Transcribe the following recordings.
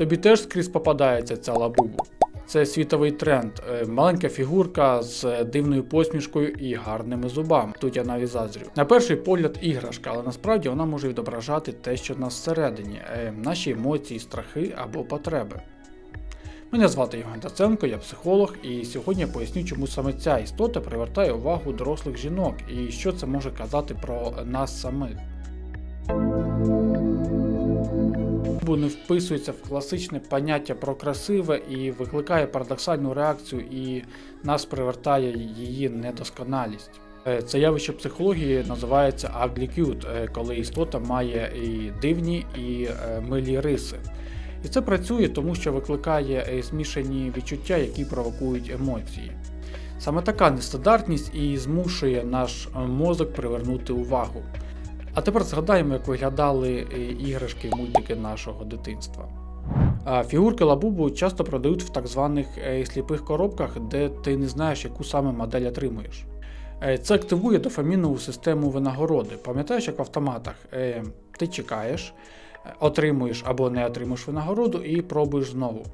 Тобі теж скрізь попадається ця лабубу. Це світовий тренд. Е, Маленька фігурка з дивною посмішкою і гарними зубами. Тут я навіть заздрю. На перший погляд іграшка, але насправді вона може відображати те, що в нас всередині, е, наші емоції, страхи або потреби. Мене звати Євген Даценко, я психолог, і сьогодні я поясню, чому саме ця істота привертає увагу дорослих жінок і що це може казати про нас самих. Бо не вписується в класичне поняття про красиве і викликає парадоксальну реакцію, і нас привертає її недосконалість. Е, Це явище психології називається ugly cute, е, коли істота має і дивні, і е, милі риси. І це працює, тому що викликає змішані відчуття, які провокують емоції. Саме така нестандартність і змушує наш мозок привернути увагу. А тепер згадаємо, як виглядали е, іграшки і мультики нашого дитинства. Фігурки лабубу часто продають в так званих е, сліпих коробках, де ти не знаєш, яку саме модель отримуєш. Е, Це активує дофамінову систему винагороди. Пам'ятаєш, як в автоматах ти чекаєш, отримуєш або не отримуєш винагороду і пробуєш знову.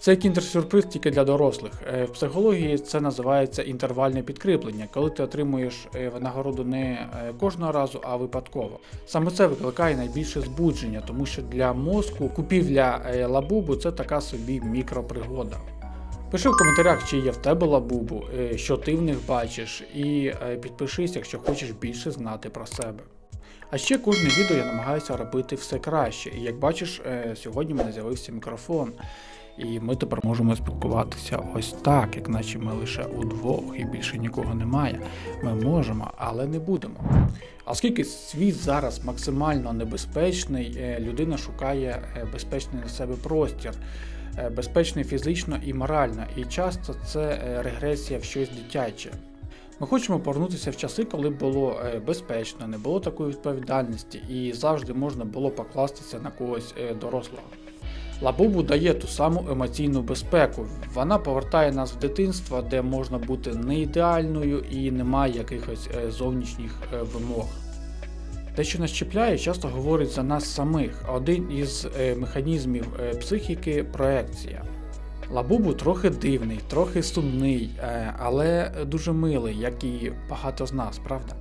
Це кінтер-сюрприз тільки для дорослих. Е, В психології це називається інтервальне підкріплення, коли ти отримуєш е, винагороду не е, кожного разу, а випадково. Саме це викликає найбільше збудження, тому що для мозку купівля лабубу це така собі мікропригода. Пиши в коментарях, чи є в тебе лабубу, що ти в них бачиш, і підпишись, якщо хочеш більше знати про себе. А ще кожне відео я намагаюся робити все краще. І як бачиш, сьогодні мене з'явився мікрофон. І ми тепер можемо спілкуватися ось так, як наче ми лише удвох і більше нікого немає. Ми можемо, але не будемо. Оскільки світ зараз максимально небезпечний, е, людина шукає е, безпечний для себе простір, е, безпечний фізично і морально, і часто це регресія в щось дитяче. Ми хочемо повернутися в часи, коли було безпечно, не було такої відповідальності і завжди можна було покластися на когось дорослого. Лабубу дає ту саму емоційну безпеку. Вона повертає нас в дитинство, де можна бути не ідеальною і немає якихось е, зовнішніх е, вимог. Те, що нас чіпляє, часто говорить за нас самих. Один із е, механізмів психіки проекція. Лабубу трохи дивний, трохи сумний, але дуже милий, як і багато з нас, правда?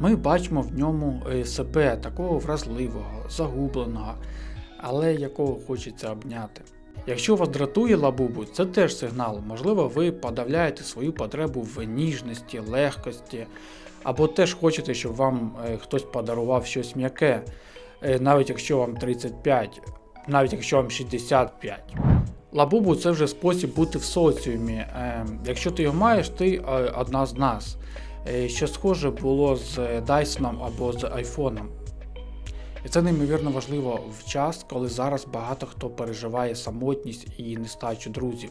Ми бачимо в ньому себе такого вразливого, загубленого, але якого хочеться обняти. Якщо вас дратує лабубу, це теж сигнал. Можливо, ви подавляєте свою потребу в ніжності, легкості, або теж хочете, щоб вам е, хтось подарував щось м'яке, е, навіть якщо вам 35, навіть якщо вам 65. Лабубу це вже спосіб бути в соціумі. Е, Якщо ти його маєш, ти е, одна з нас. Що схоже було з Dyson або з айфоном. І це неймовірно важливо в час, коли зараз багато хто переживає самотність і нестачу друзів.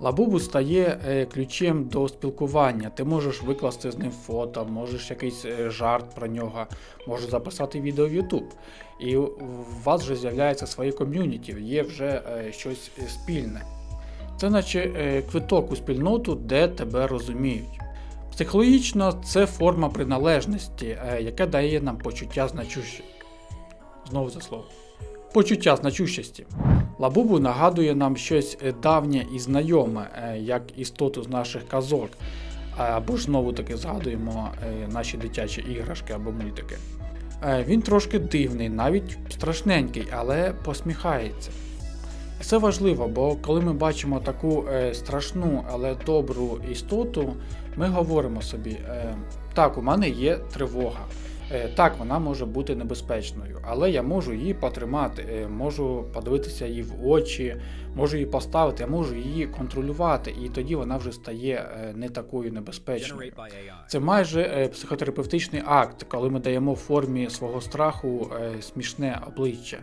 Лабубу стає е, ключем до спілкування. Ти можеш викласти з ним фото, можеш якийсь е, жарт про нього, можеш записати відео в YouTube. І у вас вже з'являється своє ком'юніті, є вже е, щось спільне. Це наче квиток у спільноту, де тебе розуміють. Психологічно це форма приналежності, яка дає нам почуття значущості. Знову за слово. Почуття значущості. Лабубу нагадує нам щось е, давнє і знайоме, е, як істоту з наших казок. Або ж знову таки згадуємо е, наші дитячі іграшки або мультики. Він трошки дивний, навіть страшненький, але посміхається. Це важливо, бо коли ми бачимо таку страшну, але добру істоту, ми говоримо собі: так, у мене є тривога. Е, так, вона може бути небезпечною, але я можу її потримати, е, можу подивитися їй в очі, можу її поставити, я можу її контролювати, і тоді вона вже стає е, не такою небезпечною. Це майже психотерапевтичний акт, коли ми даємо в формі свого страху смішне обличчя.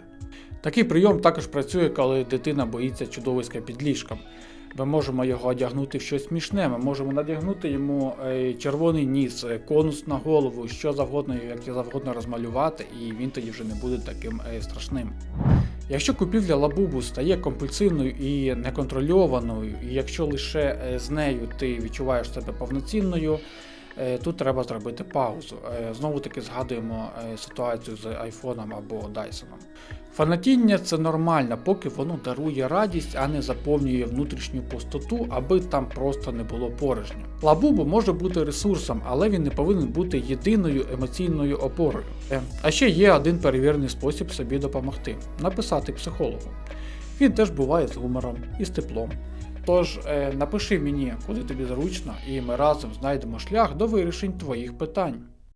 Такий прийом також працює, коли дитина боїться чудовиська під ліжком. Ми можемо його одягнути в щось смішне, ми можемо надягнути йому е, червоний ніс, е, конус на голову, що завгодно, як завгодно розмалювати, і він тоді вже не буде таким е, страшним. Якщо купівля лабубу стає компульсивною і неконтрольованою, і якщо лише з нею ти відчуваєш себе повноцінною, тут треба зробити паузу. Е, Знову таки згадуємо е, ситуацію з айфоном або Дайсоном. Фанатіння це нормально, поки воно дарує радість, а не заповнює внутрішню пустоту, аби там просто не було порожньо. Лабубу може бути ресурсом, але він не повинен бути єдиною емоційною опорою. Е, А ще є один перевірений спосіб собі допомогти написати психологу. Він теж буває з гумором і з теплом. Тож е, напиши мені, куди тобі зручно, і ми разом знайдемо шлях до вирішень твоїх питань.